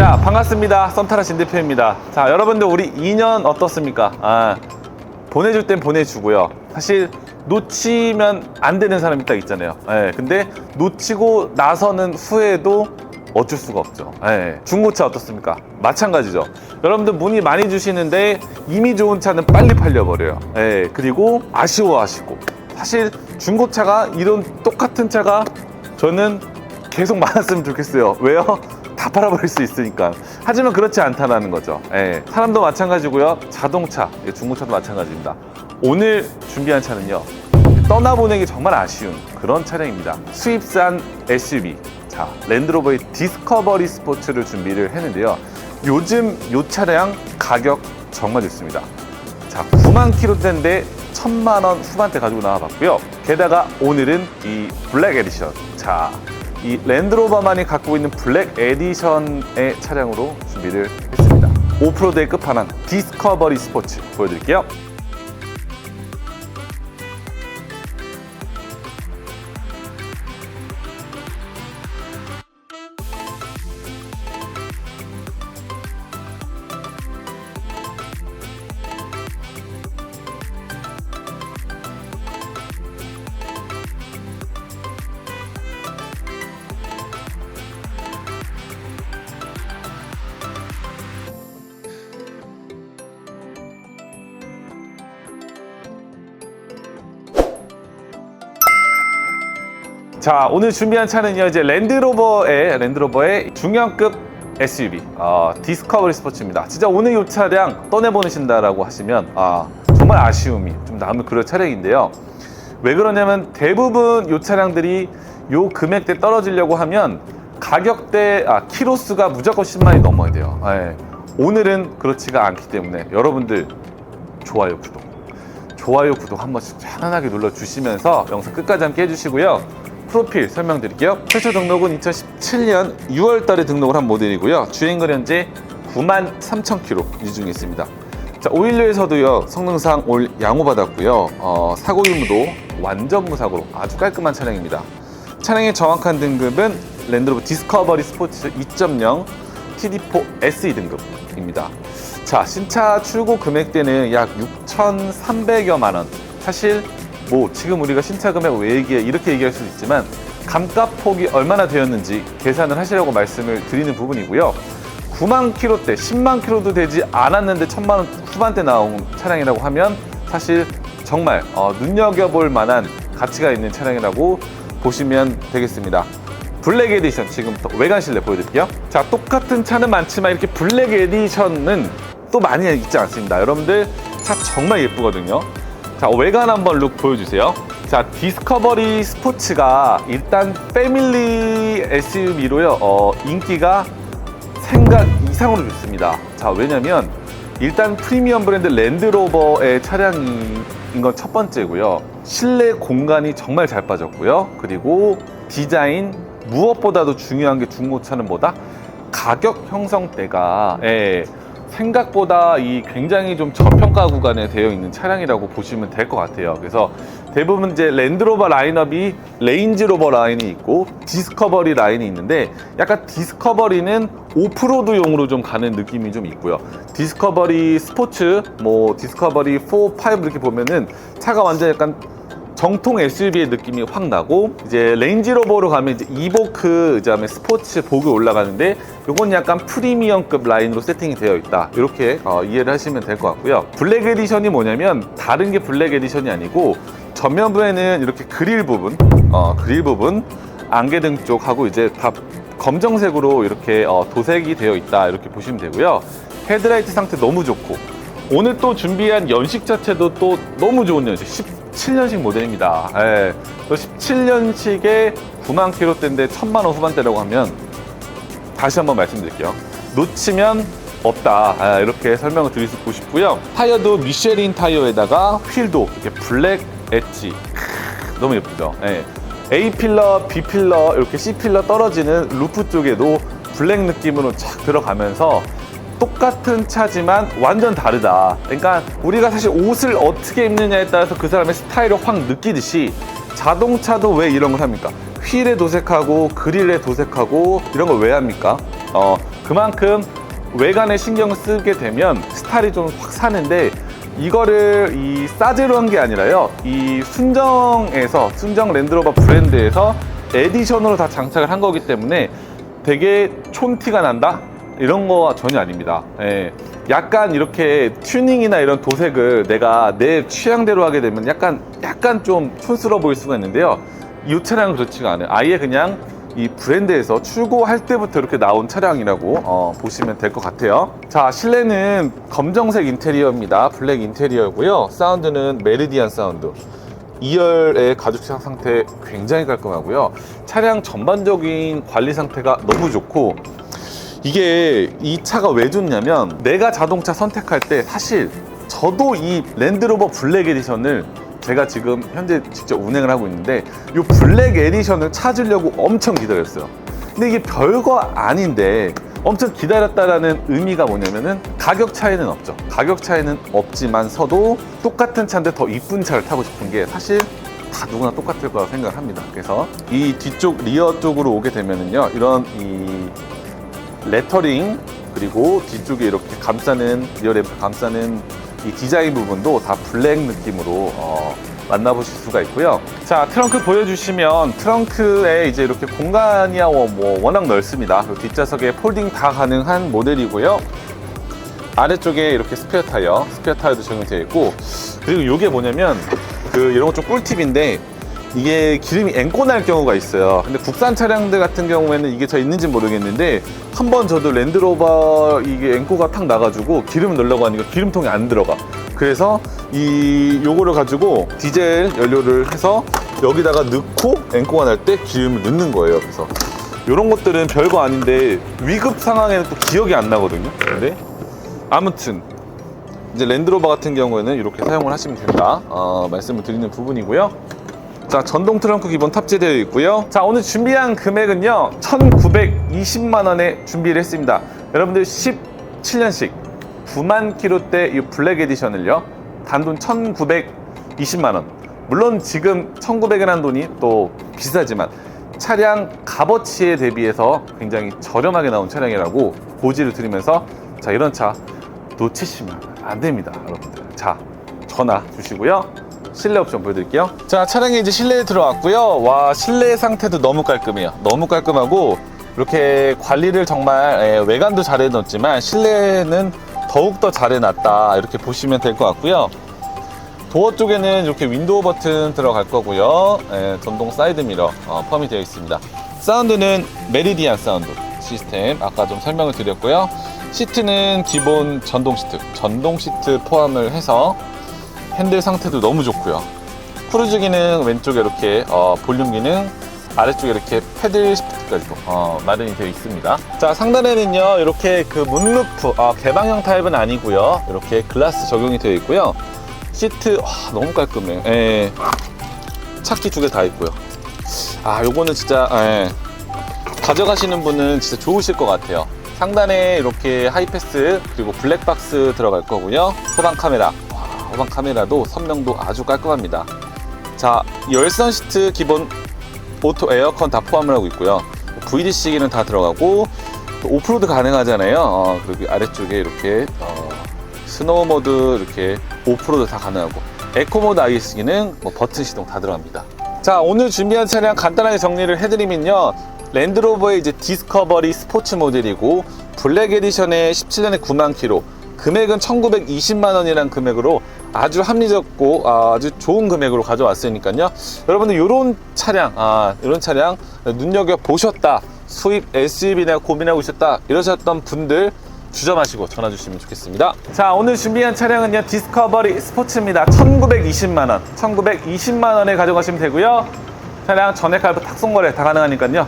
자 반갑습니다. 썸타라 신 대표입니다. 자 여러분들 우리 2년 어떻습니까? 아, 보내줄 땐 보내주고요. 사실 놓치면 안 되는 사람이 딱 있잖아요. 예, 근데 놓치고 나서는 후회도 어쩔 수가 없죠. 예, 중고차 어떻습니까? 마찬가지죠. 여러분들 문의 많이 주시는데 이미 좋은 차는 빨리 팔려버려요. 예, 그리고 아쉬워하시고. 사실 중고차가 이런 똑같은 차가 저는 계속 많았으면 좋겠어요. 왜요? 다 팔아버릴 수 있으니까. 하지만 그렇지 않다는 거죠. 예, 사람도 마찬가지고요. 자동차, 이게 중고차도 마찬가지입니다. 오늘 준비한 차는요. 떠나보내기 정말 아쉬운 그런 차량입니다. 수입산 SUV. 자, 랜드로버의 디스커버리 스포츠를 준비를 했는데요. 요즘 이 차량 가격 정말 좋습니다. 자, 9만 킬로대인데 1000만 원 후반대 가지고 나와봤고요. 게다가 오늘은 이 블랙 에디션. 자, 이 랜드로버만이 갖고 있는 블랙 에디션의 차량으로 준비를 했습니다. 오프로드의 끝판왕 디스커버리 스포츠 보여드릴게요. 자, 오늘 준비한 차는요, 이제 랜드로버의, 랜드로버의 중형급 SUV, 어, 디스커버리 스포츠입니다. 진짜 오늘 이 차량 떠내보내신다라고 하시면, 아, 정말 아쉬움이 좀 남을 그런 차량인데요. 왜 그러냐면 대부분 이 차량들이 요 금액대 떨어지려고 하면 가격대, 아, 키로수가 무조건 10만이 넘어야 돼요. 예. 오늘은 그렇지가 않기 때문에 여러분들 좋아요, 구독. 좋아요, 구독 한 번씩 편안하게 눌러주시면서 영상 끝까지 함께 해주시고요. 프로필 설명드릴게요. 최초 등록은 2017년 6월 달에 등록을 한 모델이고요. 주행거리 현재 9만 3천 킬로 유중에 있습니다. 자, 오일류에서도요, 성능상 올 양호받았고요. 어, 사고 유무도 완전 무사고로 아주 깔끔한 차량입니다. 차량의 정확한 등급은 랜드로버 디스커버리 스포츠 2.0 TD4 SE 등급입니다. 자, 신차 출고 금액대는 약 6,300여만 원. 사실 뭐 지금 우리가 신차 금액 왜 얘기해 이렇게 얘기할 수도 있지만 감가 폭이 얼마나 되었는지 계산을 하시려고 말씀을 드리는 부분이고요. 9만 킬로대, 10만 킬로도 되지 않았는데 1000만 원 후반대 나온 차량이라고 하면 사실 정말 어, 눈여겨볼 만한 가치가 있는 차량이라고 보시면 되겠습니다. 블랙 에디션 지금부터 외관 실내 보여드릴게요. 자 똑같은 차는 많지만 이렇게 블랙 에디션은 또 많이 있지 않습니다. 여러분들 차 정말 예쁘거든요. 자 외관 한번 룩 보여주세요. 자 디스커버리 스포츠가 일단 패밀리 SUV로요 어, 인기가 생각 이상으로 좋습니다. 자 왜냐면 일단 프리미엄 브랜드 랜드로버의 차량인 건 첫 번째고요. 실내 공간이 정말 잘 빠졌고요. 그리고 디자인 무엇보다도 중요한 게 중고차는 뭐다? 가격 형성대가 예, 생각보다 이 굉장히 좀 저평가 구간에 되어 있는 차량이라고 보시면 될 것 같아요. 그래서 대부분 이제 랜드로버 라인업이 레인지로버 라인이 있고 디스커버리 라인이 있는데 약간 디스커버리는 오프로드용으로 좀 가는 느낌이 좀 있고요. 디스커버리 스포츠, 뭐 디스커버리 4, 5 이렇게 보면은 차가 완전 약간 정통 SUV의 느낌이 확 나고 이제 레인지로버로 가면 이제 이보크 그다음에 스포츠 보그 올라가는데 요건 약간 프리미엄급 라인으로 세팅이 되어 있다. 이렇게 어, 이해를 하시면 될 것 같고요. 블랙 에디션이 뭐냐면 다른 게 블랙 에디션이 아니고 전면부에는 이렇게 그릴 부분 어, 그릴 부분 안개등 쪽하고 이제 다 검정색으로 이렇게 어, 도색이 되어 있다. 이렇게 보시면 되고요. 헤드라이트 상태 너무 좋고 오늘 또 준비한 연식 자체도 또 너무 좋은 연식 17년식 모델입니다. 예, 17년식에 9만 킬로대인데 1000만 원 후반대라고 하면 다시 한번 말씀드릴게요. 놓치면 없다. 아, 이렇게 설명을 드리고 싶고요. 타이어도 미쉐린 타이어에다가 휠도 이렇게 블랙 엣지. 크, 너무 예쁘죠? 예. A 필러, B 필러, 이렇게 C 필러 떨어지는 루프 쪽에도 블랙 느낌으로 착 들어가면서 똑같은 차지만 완전 다르다. 그러니까 우리가 사실 옷을 어떻게 입느냐에 따라서 그 사람의 스타일을 확 느끼듯이 자동차도 왜 이런 걸 합니까? 휠에 도색하고 그릴에 도색하고 이런 걸 왜 합니까? 어, 그만큼 외관에 신경을 쓰게 되면 스타일이 좀 확 사는데 이거를 이 싸제로 한 게 아니라요. 이 순정에서 순정 랜드로버 브랜드에서 에디션으로 다 장착을 한 거기 때문에 되게 촌티가 난다 이런 거 전혀 아닙니다. 예. 약간 이렇게 튜닝이나 이런 도색을 내가 내 취향대로 하게 되면 약간 약간 좀 촌스러워 보일 수가 있는데요. 이 차량은 그렇지가 않아요. 아예 그냥 이 브랜드에서 출고할 때부터 이렇게 나온 차량이라고 어, 보시면 될 것 같아요. 자, 실내는 검정색 인테리어입니다. 블랙 인테리어고요. 사운드는 메리디안 사운드. 2열의 가죽 상태 굉장히 깔끔하고요. 차량 전반적인 관리 상태가 너무 좋고 이게 이 차가 왜 좋냐면 내가 자동차 선택할 때 사실 저도 이 랜드로버 블랙 에디션을 제가 지금 현재 직접 운행을 하고 있는데 이 블랙 에디션을 찾으려고 엄청 기다렸어요. 근데 이게 별거 아닌데 엄청 기다렸다라는 의미가 뭐냐면은 가격 차이는 없죠. 가격 차이는 없지만서도 똑같은 차인데 더 이쁜 차를 타고 싶은 게 사실 다 누구나 똑같을 거라고 생각을 합니다. 그래서 이 뒤쪽 리어 쪽으로 오게 되면은요 이런 이 레터링 그리고 뒤쪽에 이렇게 감싸는 리어램프 감싸는 이 디자인 부분도 다 블랙 느낌으로 어, 만나보실 수가 있고요. 자 트렁크 보여주시면 트렁크에 이제 이렇게 공간이야 뭐, 뭐 워낙 넓습니다. 뒷좌석에 폴딩 다 가능한 모델이고요. 아래쪽에 이렇게 스페어 타이어, 스페어 타이어도 적용되어 있고 그리고 이게 뭐냐면 그 이런 거 좀 꿀팁인데 이게 기름이 앵꼬 날 경우가 있어요. 근데 국산 차량들 같은 경우에는 이게 저 있는지 모르겠는데 한 번 저도 랜드로버 이게 앵꼬가 탁 나가지고 기름을 넣으려고 하니까 기름통이 안 들어가. 그래서 이 요거를 가지고 디젤 연료를 해서 여기다가 넣고 앵꼬가 날 때 기름을 넣는 거예요. 그래서 이런 것들은 별거 아닌데 위급 상황에는 또 기억이 안 나거든요. 근데 아무튼 이제 랜드로버 같은 경우에는 이렇게 사용을 하시면 된다 어, 말씀을 드리는 부분이고요. 자 전동 트렁크 기본 탑재되어 있고요. 자 오늘 준비한 금액은요 1,920만 원에 준비를 했습니다. 여러분들 17년식 9만 킬로대 이 블랙 에디션을요 단돈 1,920만 원. 물론 지금 1,900이라는 돈이 또 비싸지만 차량 값어치에 대비해서 굉장히 저렴하게 나온 차량이라고 고지를 드리면서 자 이런 차 놓치시면 안 됩니다, 여러분들. 자, 전화 주시고요. 실내 옵션 보여드릴게요. 자, 차량이 이제 실내에 들어왔고요. 와, 실내 상태도 너무 깔끔해요. 너무 깔끔하고 이렇게 관리를 정말 예, 외관도 잘 해놨지만 실내는 더욱더 잘 해놨다. 이렇게 보시면 될 것 같고요. 도어 쪽에는 이렇게 윈도우 버튼 들어갈 거고요. 예, 전동 사이드 미러 어, 펌이 되어 있습니다. 사운드는 메리디안 사운드 시스템 아까 좀 설명을 드렸고요. 시트는 기본 전동 시트, 전동 시트 포함을 해서 핸들 상태도 너무 좋고요. 크루즈 기능 왼쪽에 이렇게 어, 볼륨 기능 아래쪽에 이렇게 패들 시프트까지도 어, 마련이 되어 있습니다. 자 상단에는요 이렇게 그 문루프 아, 개방형 타입은 아니고요. 이렇게 글라스 적용이 되어 있고요. 시트 와, 너무 깔끔해. 예. 차키 두 개 다 있고요. 아 요거는 진짜 예. 가져가시는 분은 진짜 좋으실 것 같아요. 상단에 이렇게 하이패스 그리고 블랙박스 들어갈 거고요. 후방 카메라. 와, 후방 카메라도 선명도 아주 깔끔합니다. 자, 열선 시트 기본 오토 에어컨 다 포함을 하고 있고요. VDC기는 다 들어가고 또 오프로드 가능하잖아요. 어, 그리고 아래쪽에 이렇게 어, 스노우 모드 이렇게 오프로드 다 가능하고 에코 모드 IS 기능 뭐 버튼 시동 다 들어갑니다. 자 오늘 준비한 차량 간단하게 정리를 해드리면요 랜드로버의 이제 디스커버리 스포츠 모델이고 블랙 에디션의 17년에 9만 킬로 금액은 1920만 원이라는 금액으로 아주 합리적고 아, 아주 좋은 금액으로 가져왔으니까요 여러분들 이런 차량 아 이런 차량 눈여겨 보셨다 수입 SUV나 고민하고 있었다 이러셨던 분들 주저마시고 전화 주시면 좋겠습니다. 자, 오늘 준비한 차량은요, 디스커버리 스포츠입니다. 1920만 원. 1920만 원에 가져가시면 되고요. 차량 전액 할부 탁송 거래 다 가능하니까요.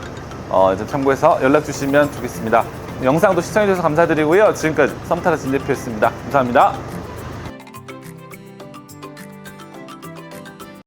어, 좀 참고해서 연락 주시면 좋겠습니다. 영상도 시청해 주셔서 감사드리고요. 지금까지 썸타라 진대표였습니다. 감사합니다.